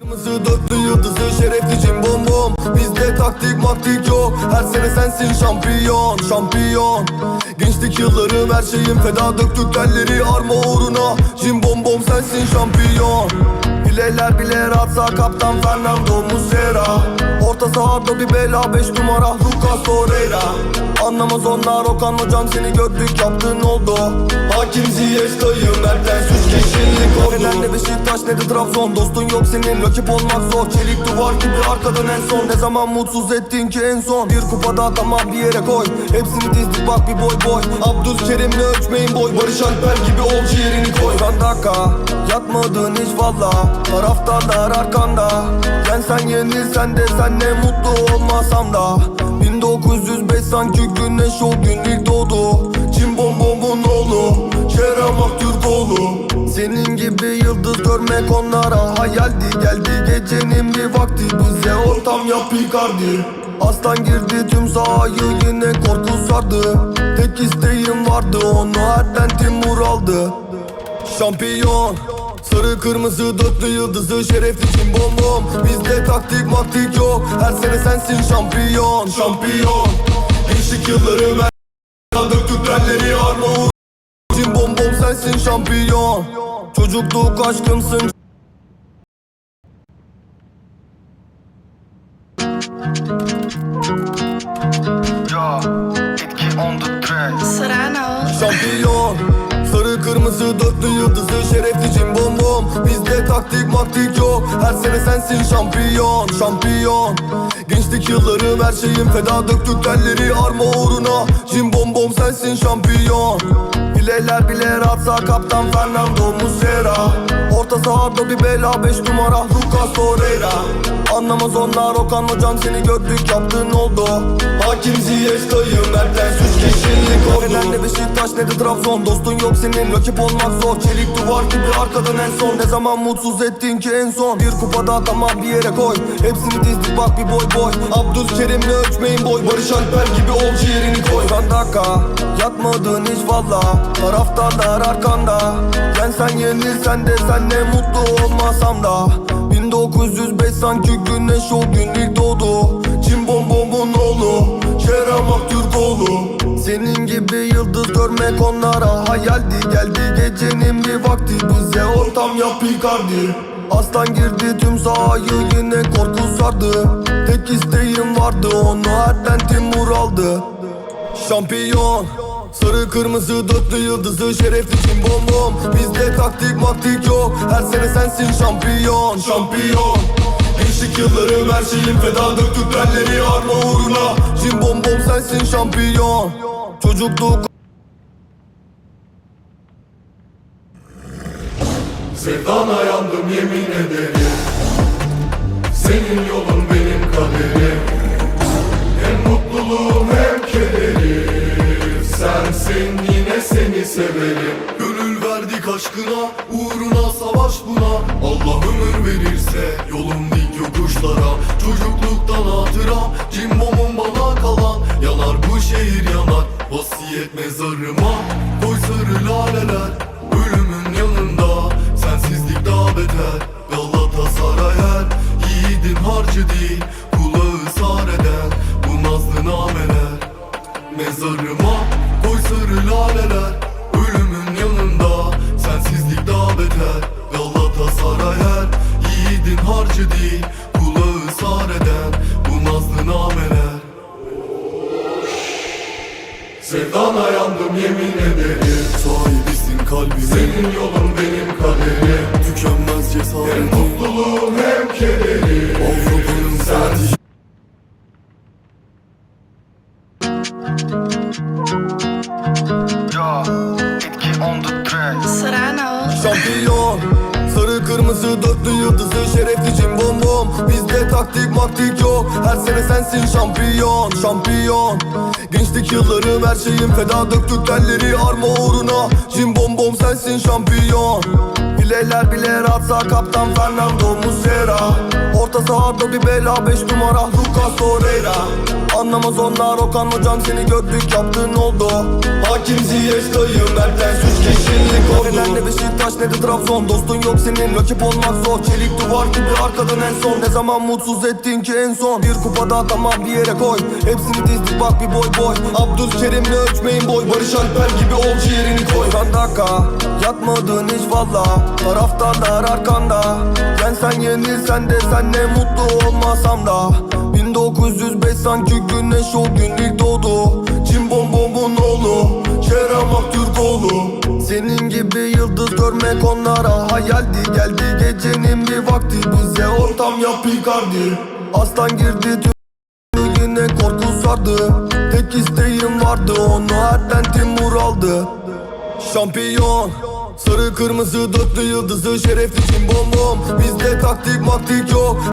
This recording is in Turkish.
Kırmızı dörtlü yıldızı şerefli cim bom bom. Bizde taktik maktik yok. Her sene sensin şampiyon Şampiyon. Gençlik yıllarım her şeyim feda. Döktük telleri arma uğruna. Cim bom bom sensin şampiyon. Bileler bile rahatsa kaptan Fernando Muslera Orta sahada bir bela 5 numara Lucas Torreira Anlamaz onlar Okan hocam seni gördük yaptığın oldu. Hakim Ziyech dayı Mertens üç kişilik ordu Ne Beşiktaş ne de Trabzon. Dostun yok senin rakip olmak zor. Çelik duvar gibi arkadan en son. Ne zaman mutsuz ettin ki en son? Bir kupada tamam bir yere koy. Hepsini dizdik bak bir boy boy. Abdülkerim'le ölçmeyin boy. Barış Alper gibi ol ciğerini koy. Son dakika yatmadın hiç valla. Taraftarlar arkanda. Yensen yenilsen de sen ne mutlu olmasam da. 1905 sanki güneş o gün ilk doğdu. Çin bombomun oğlu Kerem Aktürkoğlu Senin gibi yıldız görmek onlara hayaldi. Geldi gecenin bir vakti bize ortam yap Icardi Aslan girdi tüm sahayı yine korku sardı. Tek isteğim vardı onu Erden Timur aldı Şampiyon Sarı kırmızı dörtlü yıldızı şerefli cim bom bom. Bizde taktik maktik yok. Her sene sensin şampiyon Şampiyon. Gençlik yıllarım her Döktük telleri arma uğur Cim bom bom sensin şampiyon. Çocukluk aşkımsın. Ja, etki on the track. Serrano. Şampiyon Sarı kırmızı dörtlü yıldızı şerefli cim bom bom. Bizde taktik maktik yok. Her sene sensin şampiyon Şampiyon. Gençlik yıllarım her şeyim feda. Döktük telleri arma uğruna. Cim bom bom sensin şampiyon Bileler bile rahatsa kaptan Fernando Muslera. Orta sahada bir bela 5 numara Lucas Torreira. Anlamaz onlar Okan hocam seni gördük yaptığın oldu. Hakim Ziyech dayı Mertens üç kişilik ordu Ne Beşiktaş ne de Trabzon. Dostun yok senin rakip olmak zor. Çelik duvar gibi arkadan en son. Ne zaman mutsuz ettin ki en son? Bir kupada tamam bir yere koy. Hepsini dizdik bak bir boy boy. Abdülkerim'le ölçmeyin boy. Barış Alper gibi ol ciğerini dakika yatmadın hiç valla. Taraftarlar arkanda. Yensen yenilsen de sen ne mutlu olmasam da. 1905 sanki güneş o gün ilk doğdu. Çin bombomun oğlu Kerem Aktürkoğlu Senin gibi yıldız görmek onlara hayaldi. Geldi gecenin bir vakti bize ortam yap Icardi Aslan girdi tüm sahayı yine korku sardı. Tek isteğim vardı onu Erden Timur aldı Şampiyon. Sarı kırmızı dörtlü yıldızı şerefli cim bom bom. Bizde taktik maktik yok. Her sene sensin şampiyon. Şampiyon. Gençlik yıllarım her şeyim feda. Döktük telleri arma uğruna. Cim bom bom sensin şampiyon. Çocukluk Sevdana yandım yemin ederim Sensin yine seni severim Gönül verdik aşkına Uğruna savaş buna. Allah ömür verirse Yolum dik yokuşlara. Çocukluktan hatıram Cimbomum bana kalan. Yanar bu şehir yanar Vasiyet mezarıma. Koy sarı laleler Ölümün yanında. Sensizlik daha beter Galatasaray her Yiğidin harcı değil. Kulağı sar eden Bu nazlı nameler Mezarıma laleler Ölümün yanında Sensizlik daha beter. Galatasaray her Yiğidin harcı değil Kulağı sar eden Bu nazlı nameler. Sevdana yandım yemin ederim. Sahibisin kalbimin Senin yolun Ja, etki on the track. Serrano. Şampiyon Sarı kırmızı dörtlü yıldızı şerefli cim bom bom. Bizde taktik maktik yok Her sene sensin şampiyon Şampiyon. Gençlik yıllarım her şeyim feda. Döktük telleri arma uğruna. Cim bom bom sensin şampiyon Bileler bile rahatsa kaptan Fernando Muslera. Orta sahada bir bela beş numara Lucas Torreira. Anlamaz onlar Okan hocam seni gördük yaptığın oldu. Hakim Ziyech dayı Mertens Neden ne Beşiktaş ne de Trabzon. Dostun yok senin rakip olmak zor. Çelik duvar gibi arkadan en son. Ne zaman mutsuz ettin ki en son? Bir kupada tamam bir yere koy. Hepsini dizdik bak bir boy boy. Abdülkerim'le ölçmeyin boy. Barış Alper gibi ol ciğerini koy. Kan dakika yatmadın hiç valla. Taraftarlar arkanda. Yensen yenilsen de sen ne mutlu olmasam da. 1905 sanki güneş o gün ilk doğdu. Çin bombomun oğlu Kerem Aktürkoğlu. Senin gibi yıldız görmek onlara hayaldi. Geldi gecenin bir vakti bize ortam yap Icardi Aslan girdi tüm yine korku sardı. Tek isteğim vardı onu Erden Timur aldı. Şampiyon Sarı kırmızı dörtlü yıldızı şerefli Çin bom bom. Bizde taktik maktik yok